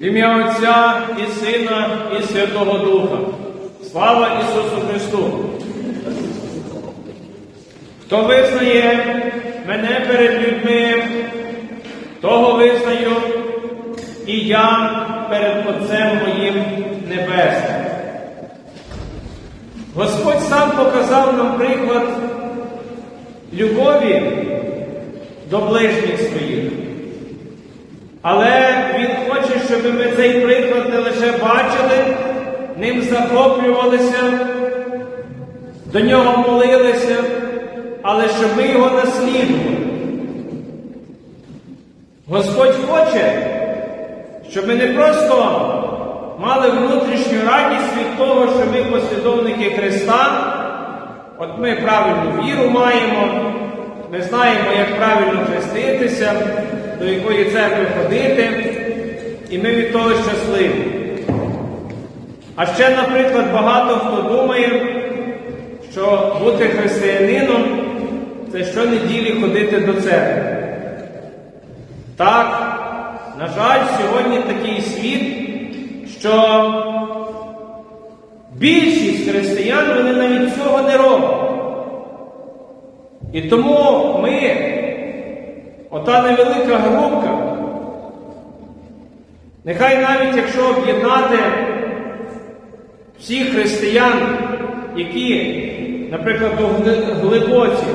В ім'я Отця і Сина, і Святого Духа. Слава Ісусу Христу! Хто визнає мене перед людьми, того визнаю і я перед Отцем моїм Небесним. Господь сам показав нам приклад любові до ближніх своїх. Але Він хоче, щоб ми цей приклад не лише бачили, ним захоплювалися, до нього молилися, але щоб ми його наслідували. Господь хоче, щоб ми не просто мали внутрішню радість від того, що ми послідовники Христа, от ми правильну віру маємо, ми знаємо, як правильно хреститися, до якої церкви ходити, і ми від того щасливі. А ще, наприклад, багато хто думає, що бути християнином це щонеділі ходити до церкви. Так, на жаль, сьогодні такий світ, що більшість християн вони навіть цього не роблять. І тому ми, ота невелика групка, нехай навіть якщо об'єднати всіх християн, які, наприклад, до глибоці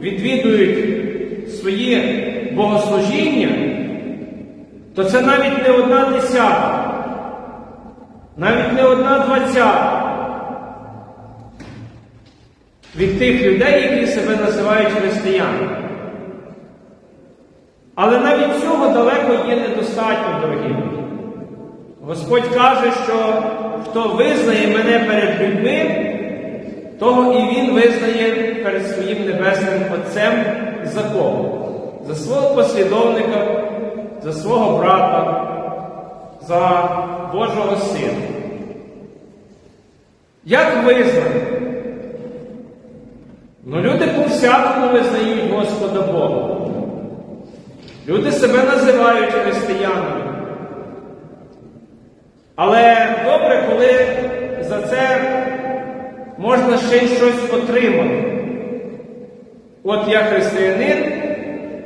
відвідують своє богослужіння, то це навіть не одна десята, навіть не одна двадцята від тих людей, які себе називають християнами. Але навіть цього далеко є недостатньо, дорогі. Господь каже, що хто визнає мене перед людьми, того і Він визнає перед своїм Небесним Отцем за кого? За свого послідовника, за свого брата, за Божого Сина. Як визнати? Ну, люди по-всякому визнають Господа Бога. Люди себе називають християнами. Але добре, коли за це можна ще й щось отримати. От я християнин,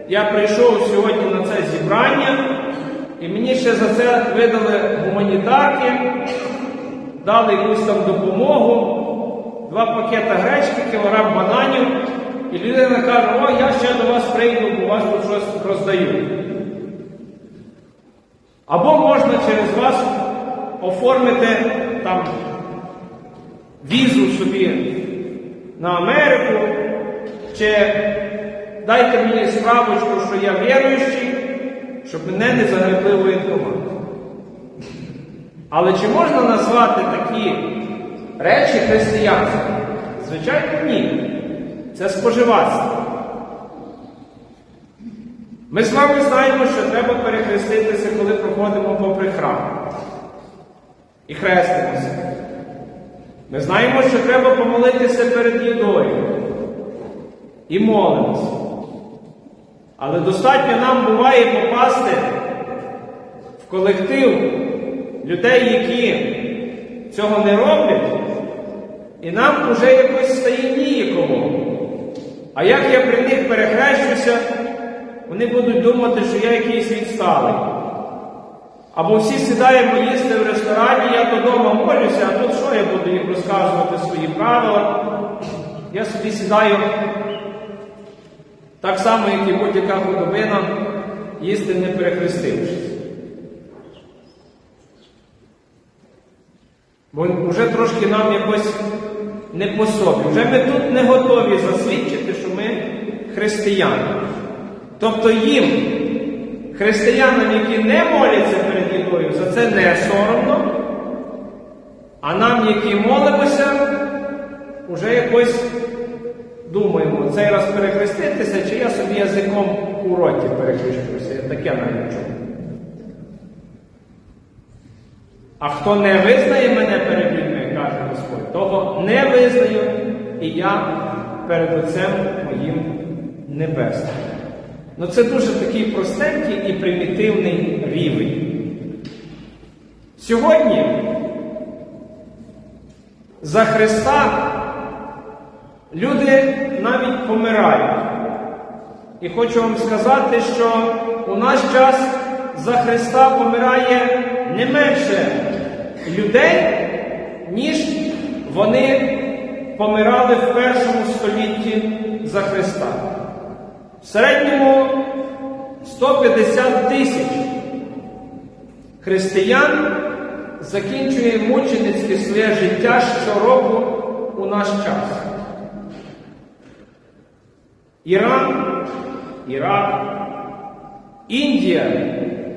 я прийшов сьогодні на це зібрання, і мені ще за це видали гуманітарки, дали якусь там допомогу, два пакета гречки, кілограм бананів, і людина каже, о, я ще до вас прийду, бо вас тут щось роздають. Або можна через вас оформити там візу собі на Америку, чи дайте мені справочку, що я віруючий, щоб мене не загребли воєнкомат. Але чи можна назвати такі речі християнством? Звичайно, ні. Це споживацтво. Ми з вами знаємо, що треба перехреститися, коли проходимо попри храм. І хрестимося. Ми знаємо, що треба помолитися перед їдою. І молимося. Але достатньо нам буває попасти в колектив людей, які цього не роблять, і нам вже якось стає ніякому. А як я при них перехрещуся, вони будуть думати, що я якийсь відсталий. Або всі сідаємо їсти в ресторані, я додому молюся, а тут що я буду їм розказувати свої правила? Я собі сідаю так само, як і будь-яка худобина, їсти не перехрестившись. Бо вже трошки нам якось не по собі. Вже ми тут не готові засвідчити, що ми християни. Тобто їм, християнам, які не моляться перед їдою, за це не соромно, а нам, які молимося, вже якось думаємо, цей раз перехреститися, чи я собі язиком у роті перехрещуся. Таке навіть чую. А хто не визнає мене перед каже Господь, того не визнаю і я перед Отцем моїм небесним. Ну це дуже такий простенький і примітивний рівень. Сьогодні за Христа люди навіть помирають. І хочу вам сказати, що у наш час за Христа помирає не менше людей, ніж вони помирали в першому столітті за Христа. В середньому 150 тисяч християн закінчує мученицьке своє життя щороку у наш час. Іран, Ірак, Індія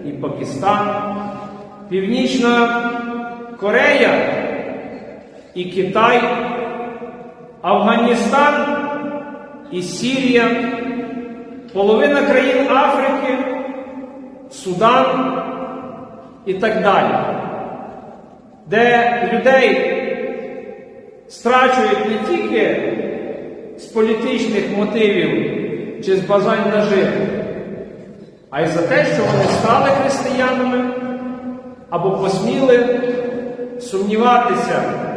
і Пакистан, Північна Корея і Китай, Афганістан і Сірія, половина країн Африки, Судан і так далі, де людей страчують не тільки з політичних мотивів чи з бажань нажити, а й за те, що вони стали християнами або посміли сумніватися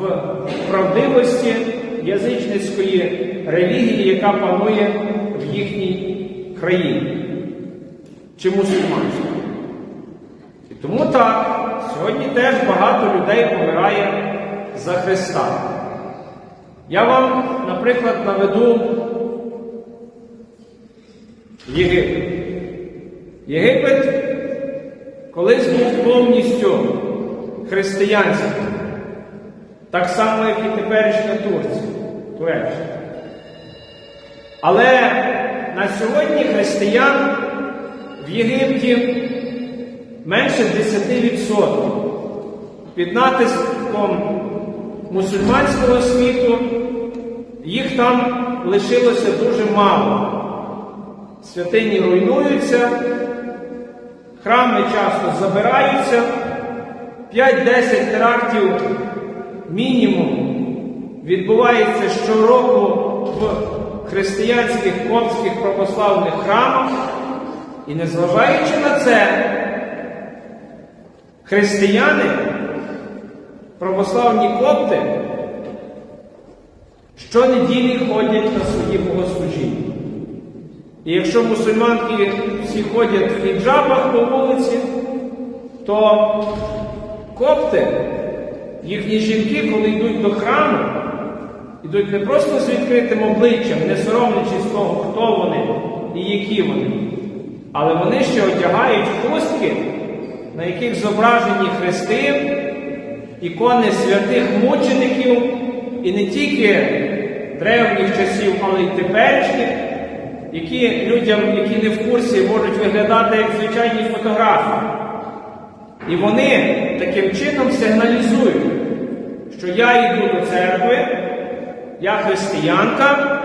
в правдивості язичницької релігії, яка панує в їхній країні чи мусульманській. І тому так, сьогодні теж багато людей помирає за Христа. Я вам, наприклад, наведу Єгипет. Єгипет колись був повністю християнським, так само, як і теперішня Турція, Туреччина. Але на сьогодні християн в Єгипті менше 10%. Під натиском мусульманського світу їх там лишилося дуже мало. Святині руйнуються, храми часто забираються, 5-10 терактів мінімум відбувається щороку в християнських коптських православних храмах. І незважаючи на це, християни, православні копти щонеділі ходять на свої богослужіння. І якщо мусульманки всі ходять в хіджабах по вулиці, то копти, їхні жінки, коли йдуть до храму, йдуть не просто з відкритим обличчям, не соромлячись того, хто вони і які вони, але вони ще одягають хустки, на яких зображені хрести, ікони святих мучеників, і не тільки древніх часів, але й теперішніх, які людям, які не в курсі, можуть виглядати як звичайні фотографії. І вони таким чином сигналізують, що я йду до церкви, я християнка,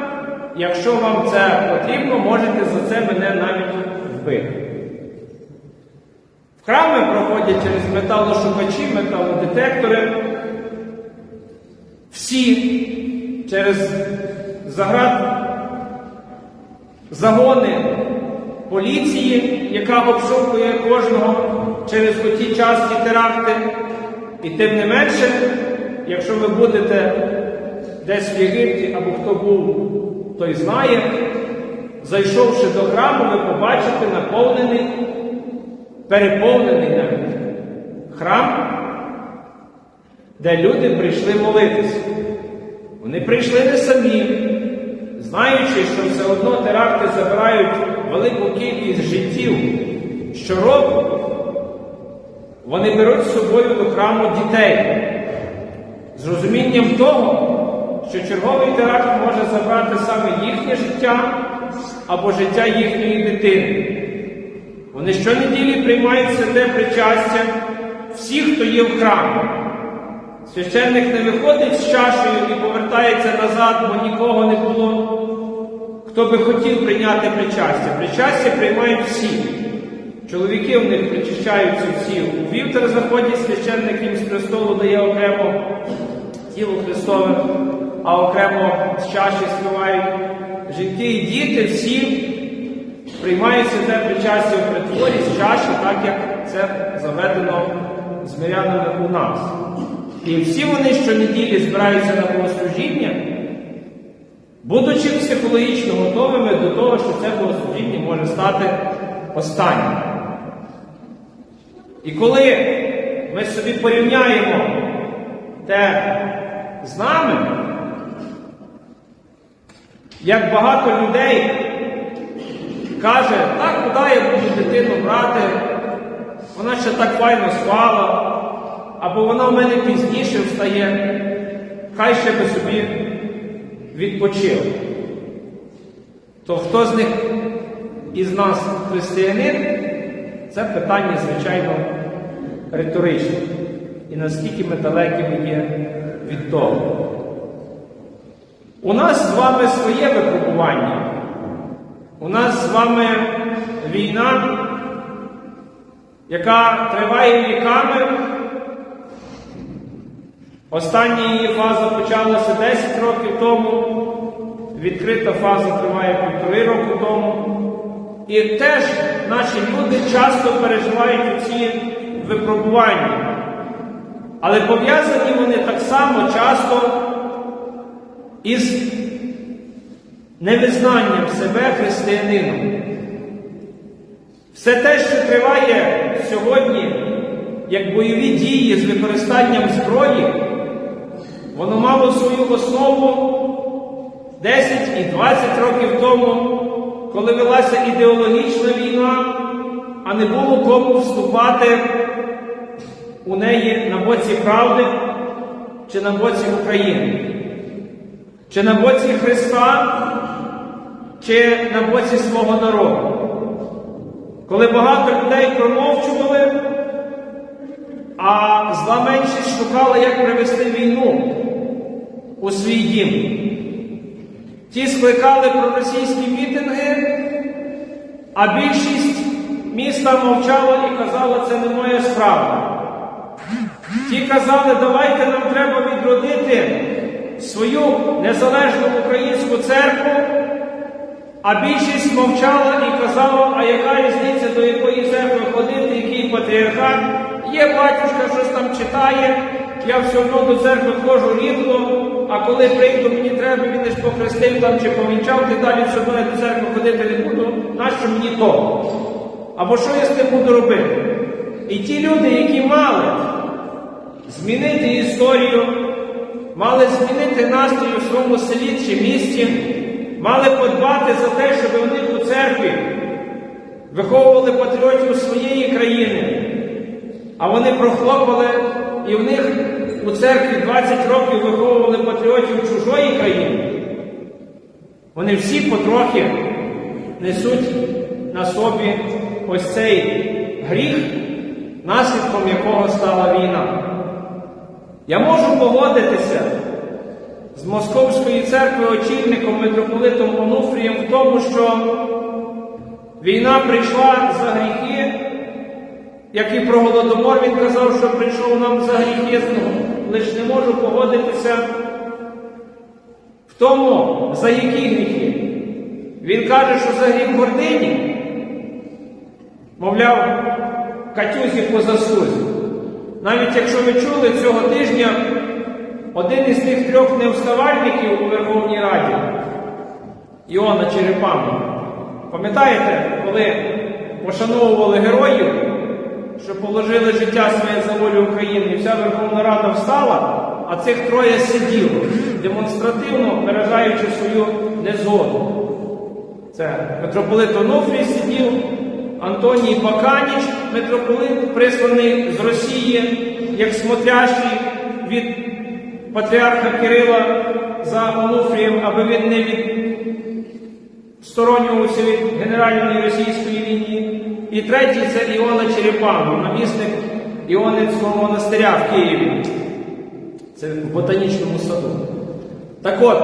якщо вам це потрібно, можете за це мене навіть вбити. В храми проходять через металошукачі, металодетектори. Всі через заград загони поліції, яка обшукує кожного через оті часті теракти. І тим не менше, якщо ви будете десь в Єгипті або хто був, той знає, зайшовши до храму, ви побачите наповнений, переповнений навіть храм, де люди прийшли молитися. Вони прийшли не самі, знаючи, що все одно теракти забирають велику кількість життів щороку, вони беруть з собою до храму дітей з розумінням того, що черговий теракт може забрати саме їхнє життя або життя їхньої дитини. Вони щонеділі приймають святе причастя всіх, хто є в храмі. Священник не виходить з чашею і повертається назад, бо нікого не було. Хто би хотів прийняти причастя? Причастя приймають всі. Чоловіки в них причащаються всі. У вівтар заходять, священник їм з престолу дає окремо тіло Христове, а окремо з чаші співають. Жінки і діти всі приймають святе причастя в притворі з чаші, так як це заведено з мирянами у нас. І всі вони щонеділі збираються на богослужіння, будучи психологічно готовими до того, що це богослужіння може стати останнім. І коли ми собі порівняємо те з нами, як багато людей каже, так, куди я буду дитину брати, вона ще так файно спала, або вона в мене пізніше встає, хай ще би собі відпочив. То хто з них із нас християнин, це питання, звичайно, риторичне. І наскільки ми далекі ми є від того. У нас з вами своє випробування. У нас з вами війна, яка триває віками. Остання її фаза почалася 10 років тому, відкрита фаза триває півтори року тому. І теж наші люди часто переживають ці випробування. Але пов'язані вони так само часто із невизнанням себе християнином. Все те, що триває сьогодні, як бойові дії з використанням зброї, воно мало свою основу 10 і 20 років тому, коли велася ідеологічна війна, а не було кому вступати у неї боці правди чи на боці України, чи на боці Христа, чи на боці свого народу. Коли багато людей промовчували, а зла меншість шукала, як привести війну у свій дім. Ті скликали проросійські мітинги, а більшість міста мовчала і казала, це не моя справа. Ті казали, давайте нам треба відродити свою незалежну українську церкву, а більшість мовчала і казала, а яка різниця, до якої церкви ходити, який патріархат. Є батюшка, щось там читає, я все одно до церкви ходжу рідко, а коли прийду, мені треба, він лиш похрестив там чи помінчав, ти далі все одно я до церкви ходити не буду, нащо мені то? Або що я з тим буду робити? І ті люди, які мали змінити історію, мали змінити настрій у своєму селі чи місті, мали подбати за те, щоб у них у церкві виховували патріотів своєї країни, а вони прохлопали і в них у церкві 20 років виховували патріотів чужої країни. Вони всі потрохи несуть на собі ось цей гріх, наслідком якого стала війна. Я можу погодитися з Московської церкви очільником митрополитом Онуфрієм в тому, що війна прийшла за гріхи, як і про Голодомор він казав, що прийшов нам за гріхи, знову. лише не можу погодитися в тому, за які гріхи. Він каже, що за гріх гордині, мовляв, Катюзі по заслузі. Навіть якщо ви чули цього тижня, один із тих трьох невставальників у Верховній Раді, Іона Черепанов, пам'ятаєте, коли пошановували героїв, що положили життя своє за волю України, і вся Верховна Рада встала, а цих троє сиділо, демонстративно виражаючи свою незгоду. Це митрополит Онуфрій сидів, Антоній Баканіч, митрополит, присланий з Росії, як смотрящий від патріарха Кирила за Онуфрієм, аби він не відсторонювався від Генеральної російської лінії. І третій це Іона Черепанов, намісник Іонинського монастиря в Києві. Це в ботанічному саду. Так от,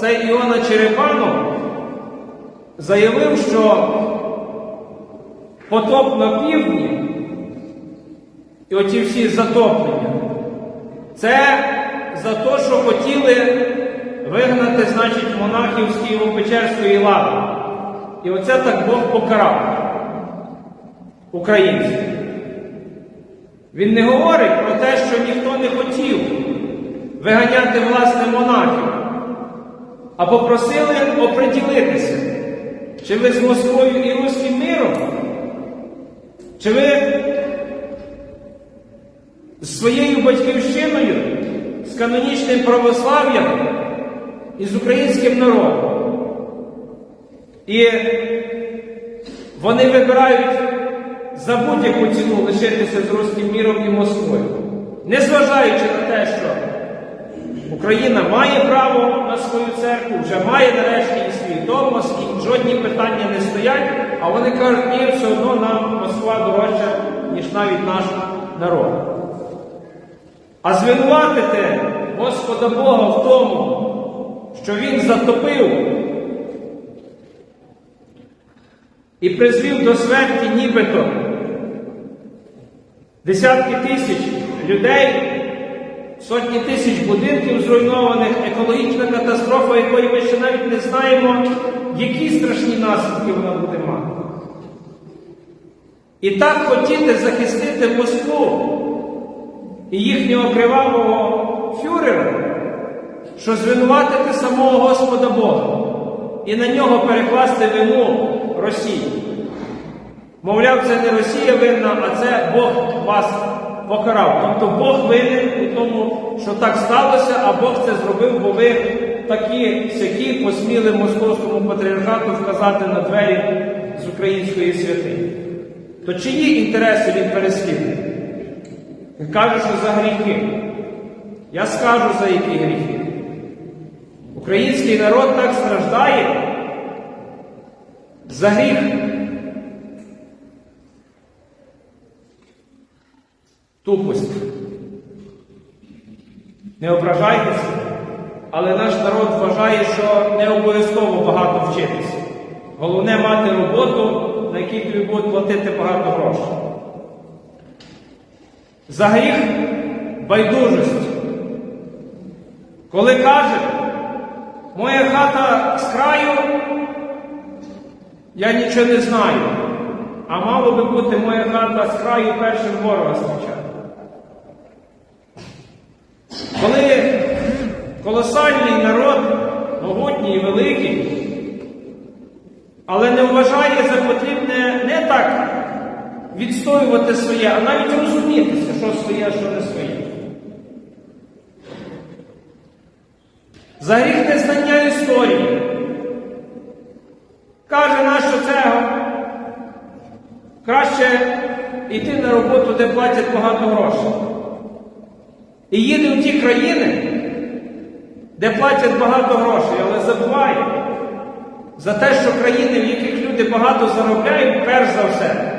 цей Іона Черепанов заявив, що потоп на півдні і оті всі затоплення, це за те, що хотіли вигнати, значить, монахів з Києво-Печерської лави. І оце так Бог покарав українців. Він не говорить про те, що ніхто не хотів виганяти власне монархів, а попросили оприділитися, чи ви з Москвою і Руським миром, чи ви з своєю батьківщиною, з канонічним православ'ям і з українським народом. І вони вибирають за будь-яку ціну лишитися з руським міром і Москвою, незважаючи на те, що Україна має право на свою церкву, вже має нарешті і свій томос, і жодні питання не стоять, а вони кажуть, ні, все одно нам Москва дорожча, ніж навіть наш народ. А звинуватити Господа Бога в тому, що Він затопив і призвів до смерті нібито десятки тисяч людей, сотні тисяч будинків зруйнованих, екологічна катастрофа, якої ми ще навіть не знаємо, які страшні наслідки вона буде мати. І так хотіти захистити Москву і їхнього кривавого фюрера, що звинуватити самого Господа Бога і на нього перекласти вину Росії. Мовляв, це не Росія винна, а це Бог вас покарав. Тобто Бог винен у тому, що так сталося, а Бог це зробив, бо ви такі всякі посміли московському патріархату вказати на двері з української святині. То чиї інтереси він переслідує? Він каже, що за гріхи. Я скажу, за які гріхи. Український народ так страждає за гріх. Тупості. Не ображайтеся, але наш народ вважає, що не обов'язково багато вчитися. Головне мати роботу, на якій тобі будуть платити багато грошей. За гріх байдужості. Коли каже, моя хата з краю, я нічого не знаю. А мало би бути моя хата з краю першим ворога зустрічати. Коли колосальний народ, могутній і великий, але не вважає за потрібне не так відстоювати своє, а навіть розумітися, що своє, а що не своє. За гріх незнання історії. Каже нащо цего, краще йти на роботу, де платять багато грошей. І їде в ті країни, де платять багато грошей, але забуває за те, що країни, в яких люди багато заробляють, перш за все,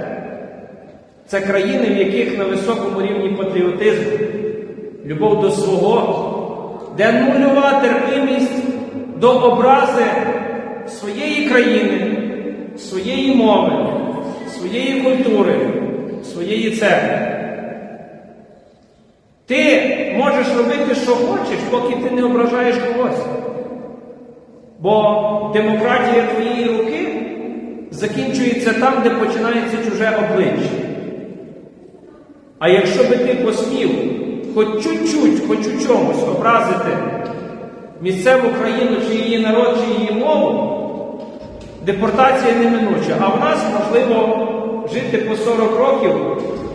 це країни, в яких на високому рівні патріотизм, любов до свого, де нульова терпимість до образи своєї країни, своєї мови, своєї культури, своєї церкви. Ти можеш робити, що хочеш, поки ти не ображаєш когось. Бо демократія твоєї руки закінчується там, де починається чуже обличчя. А якщо би ти посмів хоч чуть-чуть, хоч у чомусь образити місцеву країну, чи її народ, чи її мову, депортація неминуча. А в нас можливо жити по 40 років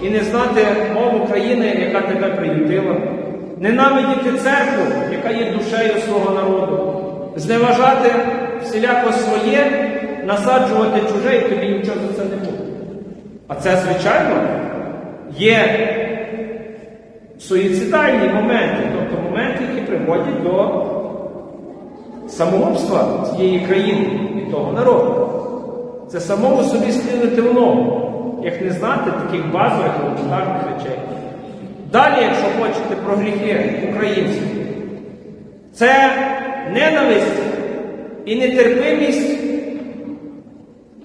і не знати мову країни, яка тебе приютила, ненавидіти церкву, яка є душею свого народу, зневажати всіляко своє, насаджувати чуже, і тобі нічого за це не буде. А це, звичайно, є суїцидальні моменти, тобто моменти, які приводять до самогубства цієї країни і того народу. Це самому собі стрілити в ногу, як не знати таких базових елементарних речей. Далі, якщо хочете про гріхи українців, це ненависть і нетерпимість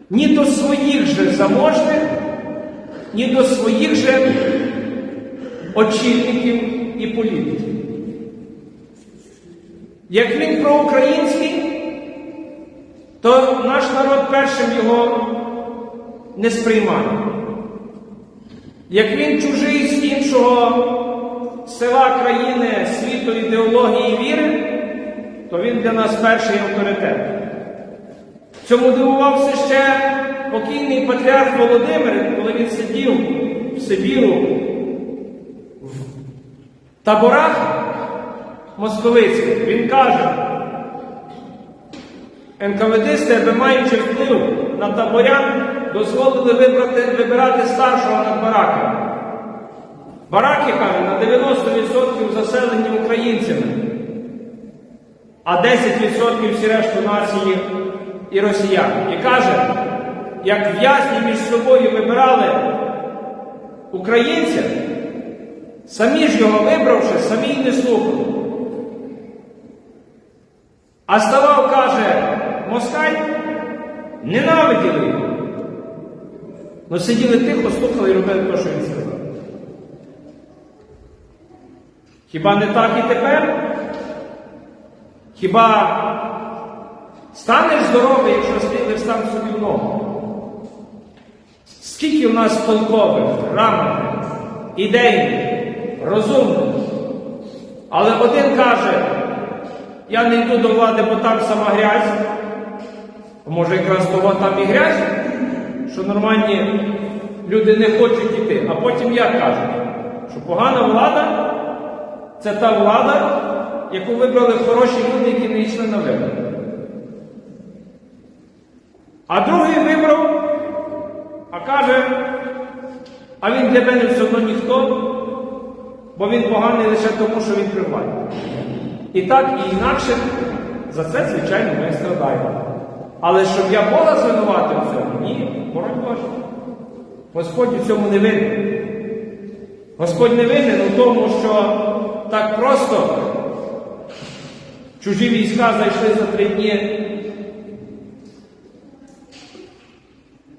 ні до своїх же заможних, ні до своїх же очільників і політиків. Як він проукраїнський, то наш народ першим його не сприймає. Як він чужий з іншого, села, країни, світу, ідеології віри, то він для нас перший авторитет. Цьому дивувався ще покійний патріарх Володимир, коли він сидів в Сибіру в таборах московицьких. Він каже, НКВДсти, аби маючи вплив на таборян, дозволили вибрати, вибирати старшого над бараками. Бараки, каже, на 90% заселені українцями, а 10% всі решту нації і росіян. І каже, як в'язні між собою вибирали українця, самі ж його вибравши, самі й не слухали. А ставав, каже, москаль, ненавиділи. Ну сиділи тихо, слухали і робили те, що він сказав. Хіба не так і тепер? Хіба станеш здоровий, якщо стилиш сам собі в ногу? Скільки в нас полкових, грамотних, ідейних, розумних? Але один каже, я не йду до влади, бо там сама грязь. А може якраз того там і грязь, що нормальні люди не хочуть йти. А потім як кажуть, що погана влада це та влада, яку вибрали хороші люди, які не йшли на вибори. А другий вибрав, а каже, а він для мене все одно ніхто, бо він поганий лише тому, що він при владі. І так, і інакше за це, звичайно, ми страдаємо. Але щоб я Бога звинуватив в цьому, ні, боронь Боже. Господь у цьому не винен. Господь не винен у тому, що так просто чужі війська зайшли за три дні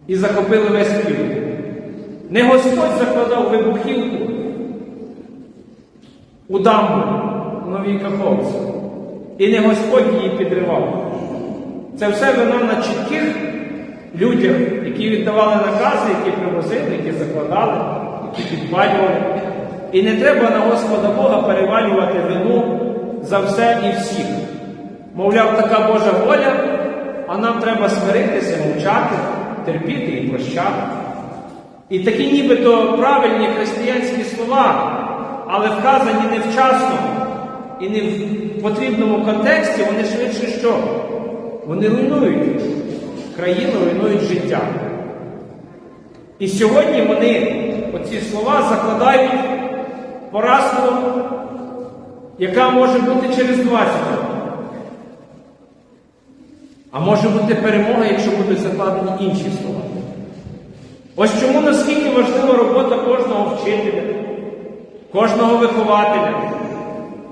і захопили весь Київ. Не Господь закладав вибухівку у дамбу в Новій Каховці. І не Господь її підривав. Це все вина на чітких людях, які віддавали накази, які привозили, які закладали, які підпалювали. І не треба на Господа Бога перевалювати вину за все і всіх. Мовляв, така Божа воля, а нам треба смиритися, мовчати, терпіти і прощати. І такі нібито правильні християнські слова, але вказані невчасно і не в потрібному контексті, вони швидше що? Вони руйнують країну, руйнують життя. І сьогодні вони, оці слова, закладають поразку, яка може бути через 20 років. А може бути перемога, якщо будуть закладені інші слова. Ось чому наскільки важлива робота кожного вчителя, кожного вихователя,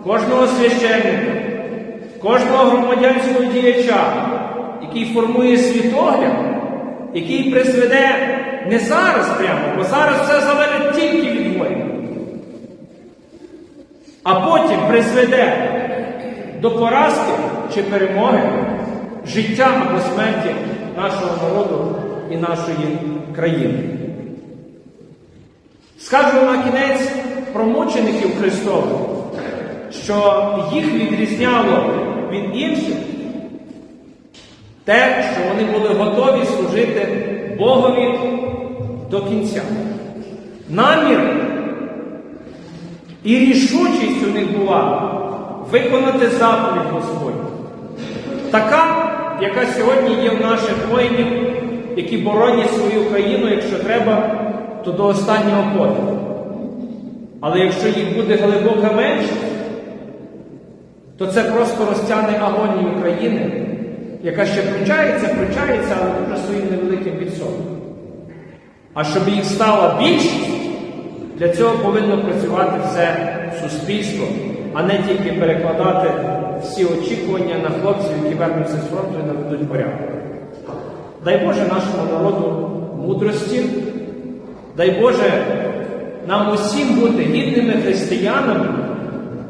кожного священника, кожного громадянського діяча, який формує світогляд, який призведе не зараз прямо, бо зараз все залежить тільки від волі, а потім призведе до поразки чи перемоги життя або смерті нашого народу і нашої країни. Скажу на кінець про мучеників Христових, що їх відрізняло від інших те, що вони були готові служити Богові до кінця. Намір і рішучість у них була виконати заповідь Господню. Така, яка сьогодні є в наших воїнів, які боронять свою країну, якщо треба, то до останнього подиху. Але якщо їх буде глибока меншість, то це просто розтягне агонію країни, яка ще пручається, пручається, але дуже своїм невеликим відсотком. А щоб їх стала більшість, для цього повинно працювати все суспільство, а не тільки перекладати всі очікування на хлопців, які вернуться з фронту і наведуть порядок. Дай Боже нашому народу мудрості, дай Боже нам усім бути гідними християнами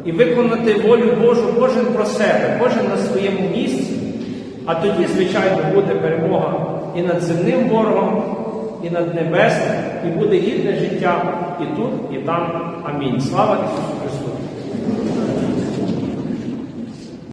і виконати волю Божу кожен про себе, кожен на своєму місці. А тоді, звичайно, буде перемога і над земним ворогом, і над небесним, і буде гідне життя і тут, і там. Амінь. Слава Ісусу Христу!